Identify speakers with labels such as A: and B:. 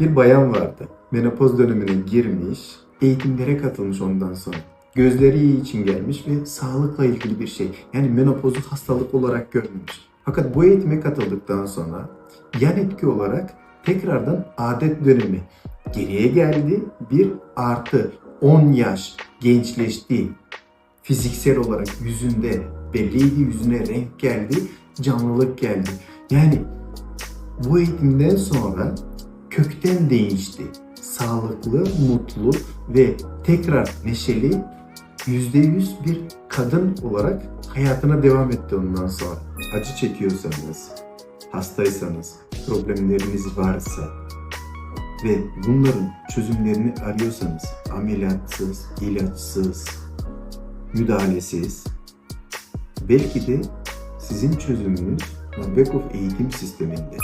A: Bir bayan vardı. Menopoz dönemine girmiş, eğitimlere katılmış ondan sonra. Gözleri iyi için gelmiş ve sağlıkla ilgili bir şey. Yani menopozu hastalık olarak görmemiş. Fakat bu eğitime katıldıktan sonra yan etki olarak tekrardan adet dönemi geriye geldi. Bir artı 10 yaş gençleşti. Fiziksel olarak yüzünde belliydi, yüzüne renk geldi, canlılık geldi. Yani bu eğitimden sonra kökten değişti. Sağlıklı, mutlu ve tekrar neşeli %100 bir kadın olarak hayatına devam etti ondan sonra. Acı çekiyorsanız, hastaysanız, problemleriniz varsa ve bunların çözümlerini arıyorsanız ameliyatsız, ilaçsız, müdahalesiz belki de sizin çözümünüz Nabekov eğitim sisteminde.